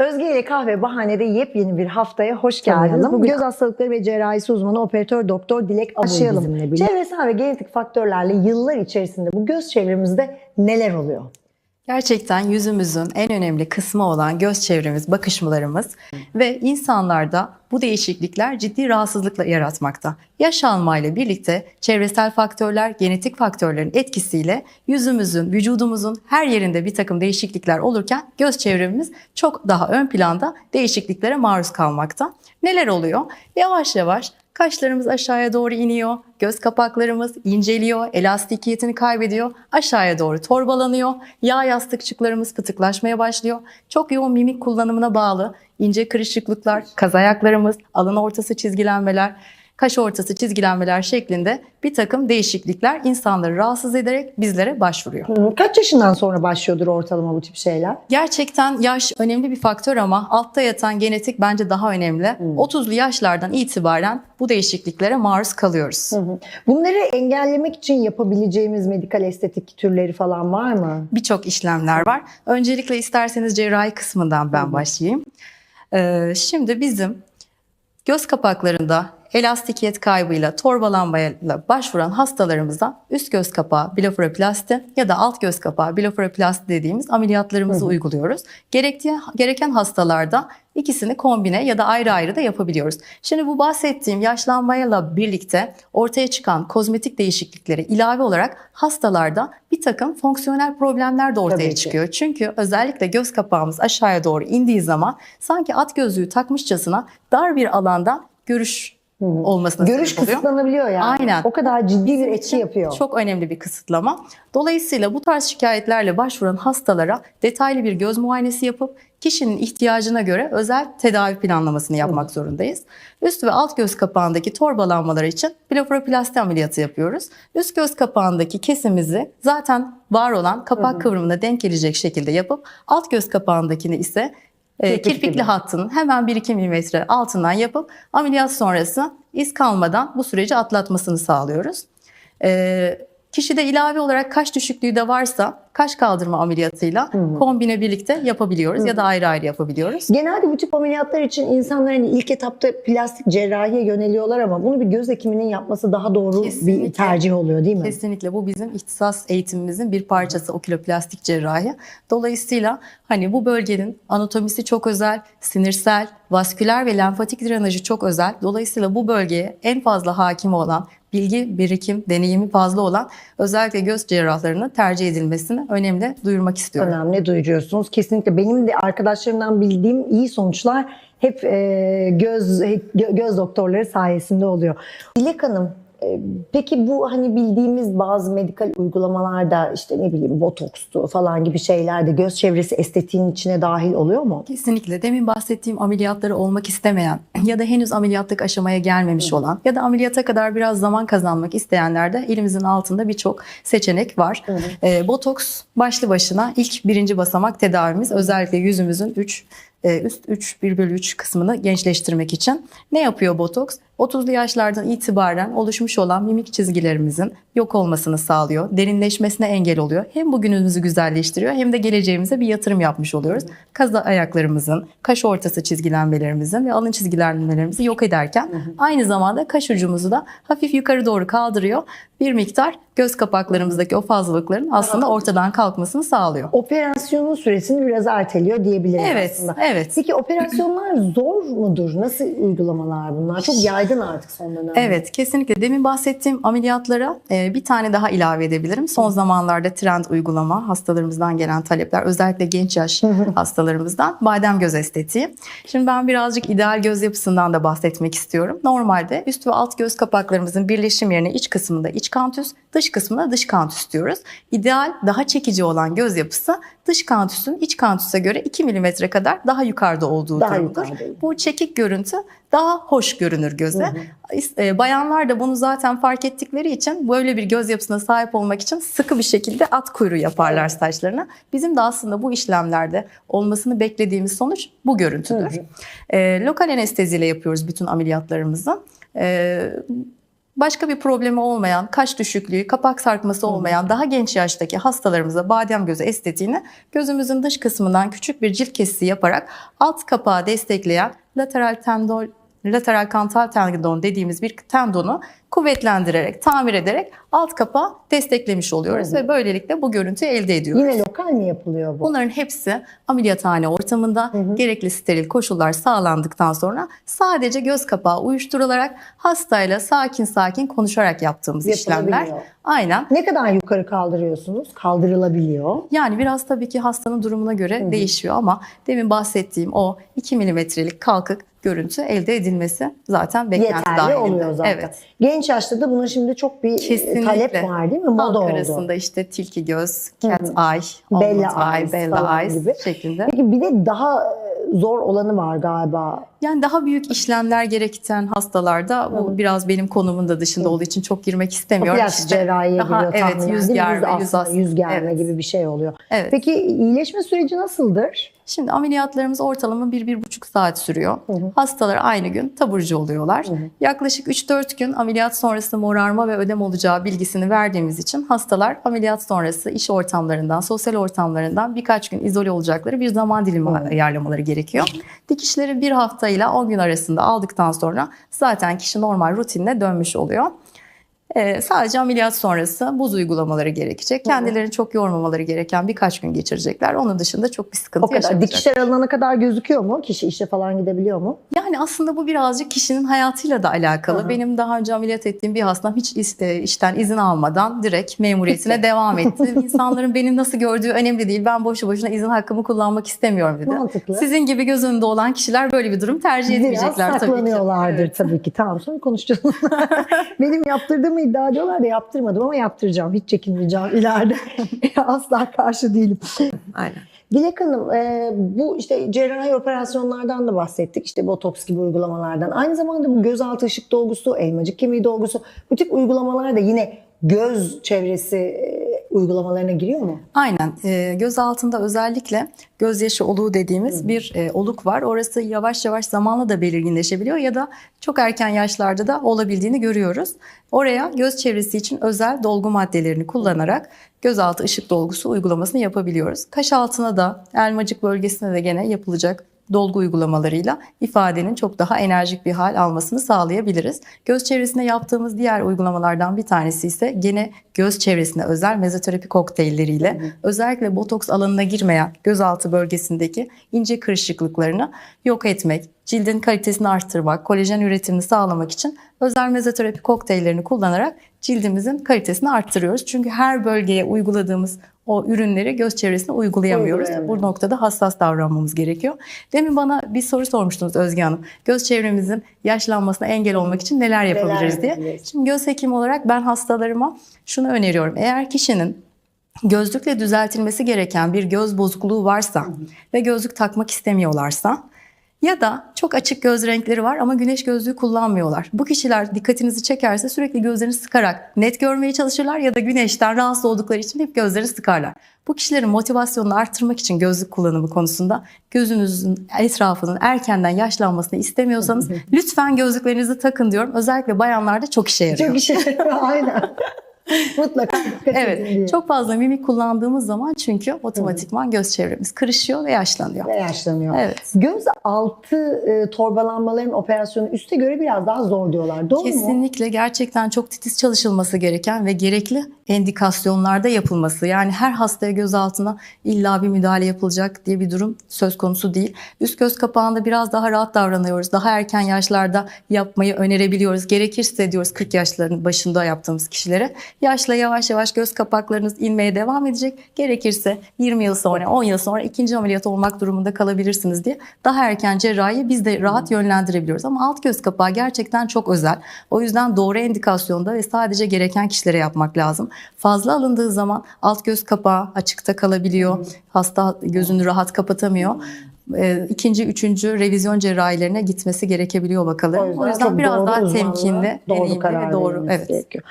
Özge ile Kahve Bahane'de yepyeni bir haftaya hoş geldiniz. Tanıyalım. Bugün göz hastalıkları ve cerrahisi uzmanı operatör doktor Dilek birlikte. Çevresel ve genetik faktörlerle yıllar içerisinde bu göz çevremizde neler oluyor? Gerçekten yüzümüzün en önemli kısmı olan göz çevremiz, bakışmalarımız ve insanlarda bu değişiklikler ciddi rahatsızlıkla yaratmakta. Yaş almayla birlikte çevresel faktörler, genetik faktörlerin etkisiyle yüzümüzün, vücudumuzun her yerinde bir takım değişiklikler olurken göz çevremiz çok daha ön planda değişikliklere maruz kalmakta. Neler oluyor? Yavaş yavaş Kaşlarımız aşağıya doğru iniyor, göz kapaklarımız inceliyor, elastikiyetini kaybediyor, aşağıya doğru torbalanıyor, yağ yastıkçıklarımız fıtıklaşmaya başlıyor. Çok yoğun mimik kullanımına bağlı ince kırışıklıklar, kaz ayaklarımız, alın ortası çizgilenmeler, kaş ortası çizgilenmeler şeklinde bir takım değişiklikler insanları rahatsız ederek bizlere başvuruyor. Hı, Kaç yaşından sonra başlıyordur ortalama bu tip şeyler? Gerçekten yaş önemli bir faktör ama altta yatan genetik bence daha önemli. 30'lu yaşlardan itibaren bu değişikliklere maruz kalıyoruz. Bunları engellemek için yapabileceğimiz medikal estetik türleri falan var mı? Birçok işlemler var. Öncelikle isterseniz cerrahi kısmından ben başlayayım. Ee, şimdi bizim göz kapaklarında elastikiyet kaybıyla, torbalanmayla başvuran hastalarımıza üst göz kapağı blefaroplasti ya da alt göz kapağı blefaroplasti dediğimiz ameliyatlarımızı uyguluyoruz. Gerektiği, gereken hastalarda ikisini kombine ya da ayrı ayrı da yapabiliyoruz. Şimdi bu bahsettiğim yaşlanmayla birlikte ortaya çıkan kozmetik değişiklikleri ilave olarak hastalarda bir takım fonksiyonel problemler de ortaya Tabii ki. çıkıyor. Çünkü özellikle göz kapağımız aşağıya doğru indiği zaman sanki at gözlüğü takmışçasına dar bir alanda görüş olmasına Görüş kısıtlanabiliyor yani. Aynen. O kadar ciddi bir etki yapıyor. Çok önemli bir kısıtlama. Dolayısıyla bu tarz şikayetlerle başvuran hastalara detaylı bir göz muayenesi yapıp kişinin ihtiyacına göre özel tedavi planlamasını yapmak zorundayız. Üst ve alt göz kapağındaki torbalanmalar için blefaroplasti ameliyatı yapıyoruz. Üst göz kapağındaki kesimizi zaten var olan kapak kıvrımına denk gelecek şekilde yapıp alt göz kapağındakini ise e, Kirpik kirpikli gibi. hattının hemen 1-2 milimetre altından yapıp ameliyat sonrası iz kalmadan bu süreci atlatmasını sağlıyoruz. Ee, kişide ilave olarak kaş düşüklüğü de varsa kaş kaldırma ameliyatıyla kombine birlikte yapabiliyoruz ya da ayrı ayrı yapabiliyoruz. Genelde bu tip ameliyatlar için insanlar hani ilk etapta plastik cerrahiye yöneliyorlar ama bunu bir göz hekiminin yapması daha doğru Kesinlikle. bir tercih oluyor değil mi? Kesinlikle bu bizim ihtisas eğitimimizin bir parçası oküloplastik cerrahi. Dolayısıyla hani bu bölgenin anatomisi çok özel, sinirsel, vasküler ve lenfatik drenajı çok özel. Dolayısıyla bu bölgeye en fazla hakim olan, bilgi, birikim, deneyimi fazla olan özellikle göz cerrahlarının tercih edilmesini önemli duyurmak istiyorum. Önemli duyuruyorsunuz. Kesinlikle benim de arkadaşlarımdan bildiğim iyi sonuçlar hep e, göz gö- göz doktorları sayesinde oluyor. Dilek Hanım Peki bu hani bildiğimiz bazı medikal uygulamalarda işte ne bileyim botokstu falan gibi şeyler de göz çevresi estetiğin içine dahil oluyor mu? Kesinlikle. Demin bahsettiğim ameliyatları olmak istemeyen ya da henüz ameliyatlık aşamaya gelmemiş olan ya da ameliyata kadar biraz zaman kazanmak isteyenlerde elimizin altında birçok seçenek var. Ee, botoks başlı başına ilk birinci basamak tedavimiz özellikle yüzümüzün 3 üst 3 1 bölü 3 kısmını gençleştirmek için. Ne yapıyor botoks? 30'lu yaşlardan itibaren oluşmuş olan mimik çizgilerimizin yok olmasını sağlıyor. Derinleşmesine engel oluyor. Hem bugünümüzü güzelleştiriyor hem de geleceğimize bir yatırım yapmış oluyoruz. Kaz ayaklarımızın, kaş ortası çizgilenmelerimizin ve alın çizgilenmelerimizi yok ederken aynı zamanda kaş ucumuzu da hafif yukarı doğru kaldırıyor. Bir miktar göz kapaklarımızdaki o fazlalıkların aslında ortadan kalkmasını sağlıyor. Operasyonun süresini biraz erteliyor diyebiliriz Evet, aslında. evet. Peki operasyonlar zor mudur? Nasıl uygulamalar bunlar? Çok yaygın artık son dönemde. Evet kesinlikle demin bahsettiğim ameliyatlara e, bir tane daha ilave edebilirim. Son zamanlarda trend uygulama hastalarımızdan gelen talepler özellikle genç yaş hastalarımızdan badem göz estetiği. Şimdi ben birazcık ideal göz yapısından da bahsetmek istiyorum. Normalde üst ve alt göz kapaklarımızın birleşim yerine iç kısmında iç kantüs, dış kısmında dış kantüs diyoruz. İdeal daha çekici olan göz yapısı dış kantüsün iç kantüse göre 2 milimetre kadar daha yukarıda olduğu Daha durumdur. yukarıda. Bu çekik görüntü daha hoş görünür göze. E, Bayanlar da bunu zaten fark ettikleri için böyle bir göz yapısına sahip olmak için sıkı bir şekilde at kuyruğu yaparlar saçlarına. Bizim de aslında bu işlemlerde olmasını beklediğimiz sonuç bu görüntüdür. E, lokal anesteziyle yapıyoruz bütün ameliyatlarımızı. E, başka bir problemi olmayan, kaş düşüklüğü, kapak sarkması olmayan daha genç yaştaki hastalarımıza badem gözü estetiğini gözümüzün dış kısmından küçük bir cilt kesisi yaparak alt kapağı destekleyen lateral tendon lateral kantal tendon dediğimiz bir tendonu kuvvetlendirerek, tamir ederek alt kapağı desteklemiş oluyoruz hı. ve böylelikle bu görüntüyü elde ediyoruz. Yine lokal mi yapılıyor bu? Bunların hepsi ameliyathane ortamında Hı hı. gerekli steril koşullar sağlandıktan sonra sadece göz kapağı uyuşturularak hastayla sakin sakin konuşarak yaptığımız işlemler. Aynen. Ne kadar yukarı kaldırıyorsunuz? Kaldırılabiliyor. Yani biraz tabii ki hastanın durumuna göre Hı hı. değişiyor ama demin bahsettiğim o 2 milimetrelik kalkık görüntü elde edilmesi zaten beklenti Yeterli dahilinde. oluyor zaten. Evet. Genç yaşta da bunun şimdi çok bir e, Kesinlikle. talep var değil mi? Moda Halk oldu. arasında işte tilki göz, cat eye, Bella eye, bella eyes gibi. şeklinde. Peki bir de daha e, zor olanı var galiba. Yani daha büyük işlemler gerektiren hastalarda bu biraz benim konumun da dışında Hı. olduğu için çok girmek istemiyorum. Plastik İşte cerrahiye daha- giriyor evet, tahminen yüz germe, yüz yüz asma. yüz germe Evet. gibi bir şey oluyor. Evet. Peki iyileşme süreci nasıldır? Şimdi ameliyatlarımız ortalama 1-1,5 saat sürüyor. Hı hı. Hastalar aynı gün taburcu oluyorlar. Hı hı. Yaklaşık 3-4 gün ameliyat sonrası morarma ve ödem olacağı bilgisini verdiğimiz için hastalar ameliyat sonrası iş ortamlarından, sosyal ortamlarından birkaç gün izole olacakları bir zaman dilimi Hı. ayarlamaları gerekiyor. Dikişleri bir hafta ile 10 gün arasında aldıktan sonra zaten kişi normal rutinine dönmüş oluyor. Ee, sadece ameliyat sonrası buz uygulamaları gerekecek. Kendilerini çok yormamaları gereken birkaç gün geçirecekler. Onun dışında çok bir sıkıntı O kadar. Dikişler alınana kadar gözüküyor mu? Kişi işe falan gidebiliyor mu? Yani aslında bu birazcık kişinin hayatıyla da alakalı. Hı. Benim daha önce ameliyat ettiğim bir hastam hiç e, işten izin almadan direkt memuriyetine Bitti. devam etti. İnsanların beni nasıl gördüğü önemli değil. Ben boşu boşuna izin hakkımı kullanmak istemiyorum dedi. Mantıklı. Sizin gibi göz önünde olan kişiler böyle bir durum tercih Biraz etmeyecekler tabii ki. saklanıyorlardır tabii ki. Tamam sonra konuşacağız. Benim yaptırdığımı iddia ediyorlar da yaptırmadım ama yaptıracağım. Hiç çekinmeyeceğim ileride. Asla karşı değilim. Aynen. Dilek Hanım e, bu işte cerrahi operasyonlardan da bahsettik. İşte botoks gibi uygulamalardan. Aynı zamanda bu gözaltı ışık dolgusu, elmacık kemiği dolgusu bu tip uygulamalar da yine göz çevresi e, uygulamalarına giriyor mu? Aynen. E, göz altında özellikle gözyaşı oluğu dediğimiz Hı bir e, oluk var. Orası yavaş yavaş zamanla da belirginleşebiliyor ya da çok erken yaşlarda da olabildiğini görüyoruz. Oraya göz çevresi için özel dolgu maddelerini kullanarak gözaltı ışık dolgusu uygulamasını yapabiliyoruz. Kaş altına da elmacık bölgesine de gene yapılacak dolgu uygulamalarıyla ifadenin çok daha enerjik bir hal almasını sağlayabiliriz. Göz çevresine yaptığımız diğer uygulamalardan bir tanesi ise gene göz çevresine özel mezoterapi kokteylleriyle Hı özellikle botoks alanına girmeyen gözaltı bölgesindeki ince kırışıklıklarını yok etmek, cildin kalitesini arttırmak, kolajen üretimini sağlamak için özel mezoterapi kokteyllerini kullanarak cildimizin kalitesini arttırıyoruz. Çünkü her bölgeye uyguladığımız o ürünleri göz çevresine uygulayamıyoruz. Bu noktada hassas davranmamız gerekiyor. Demin bana bir soru sormuştunuz Özge Hanım. Göz çevremizin yaşlanmasına engel olmak için neler yapabiliriz Neler diye. yapabiliriz? Şimdi göz hekimi olarak ben hastalarıma şunu öneriyorum. Eğer kişinin gözlükle düzeltilmesi gereken bir göz bozukluğu varsa ve gözlük takmak istemiyorlarsa ya da çok açık göz renkleri var ama güneş gözlüğü kullanmıyorlar. Bu kişiler dikkatinizi çekerse sürekli gözlerini sıkarak net görmeye çalışırlar ya da güneşten rahatsız oldukları için hep gözlerini sıkarlar. Bu kişilerin motivasyonunu arttırmak için gözlük kullanımı konusunda gözünüzün etrafının erkenden yaşlanmasını istemiyorsanız lütfen gözlüklerinizi takın diyorum. Özellikle bayanlarda çok işe yarıyor. Çok işe yarıyor. Aynen. Mutlaka dikkat edin diye. Evet, çok fazla mimik kullandığımız zaman çünkü otomatikman göz çevremiz kırışıyor ve yaşlanıyor. Ve yaşlanıyor. Evet. Göz altı e, torbalanmaların operasyonu üste göre biraz daha zor diyorlar. Doğru mu? Kesinlikle gerçekten çok titiz çalışılması gereken ve gerekli endikasyonlarda yapılması. Yani her hastaya göz altına illa bir müdahale yapılacak diye bir durum söz konusu değil. Üst göz kapağında biraz daha rahat davranıyoruz. Daha erken yaşlarda yapmayı önerebiliyoruz. Gerekirse diyoruz 40 yaşlarının başında yaptığımız kişilere. Yaşla yavaş yavaş göz kapaklarınız inmeye devam edecek. Gerekirse 20 yıl sonra 10 yıl sonra ikinci ameliyat olmak durumunda kalabilirsiniz diye daha erken cerrahiyi biz de rahat yönlendirebiliyoruz. Ama alt göz kapağı gerçekten çok özel. O yüzden doğru endikasyonda ve sadece gereken kişilere yapmak lazım. Fazla alındığı zaman alt göz kapağı açıkta kalabiliyor. Hasta gözünü rahat kapatamıyor. Ee, ikinci, üçüncü revizyon cerrahilerine gitmesi gerekebiliyor O bakalım. yüzden, O yüzden biraz daha temkinli, doğru deneyimli ve doğru. Evet. gerekiyor.